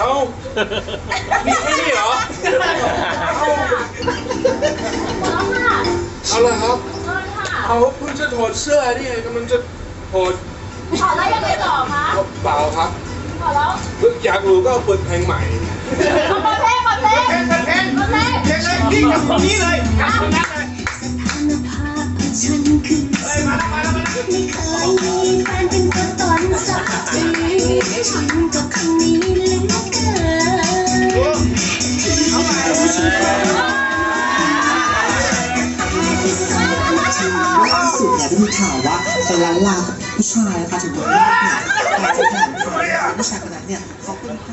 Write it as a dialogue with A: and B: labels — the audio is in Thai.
A: Oh! เอ้ามีแค่นี้เหรอเอาละครับเอาเพิ่งจะถอดเสื้อนี่ไงกำลังจะถอด
B: ขอแล้วยังไงต่อคะ
A: เปล่าครับ
B: ขอแล้ว
A: อยากรู้ก็เปิดเพลงใหม่
B: เอาบอลเท่บอลเท่บอลเท่บอลเท่
A: ยังไงนี่กับคนนี้เลยครับคนนั้นเลย
C: ฉันคือไม่เคยมีแฟนเป็นตัวตนสักทีฉันก็คำนี้
D: ได้มีข่าวว่าเป็นล้านลากับผู้ชายนะคะถึงโดนลากเนี่ยการจะแข่งขันผู้ชายคนนั้นเนี่ยเขาเป็นใคร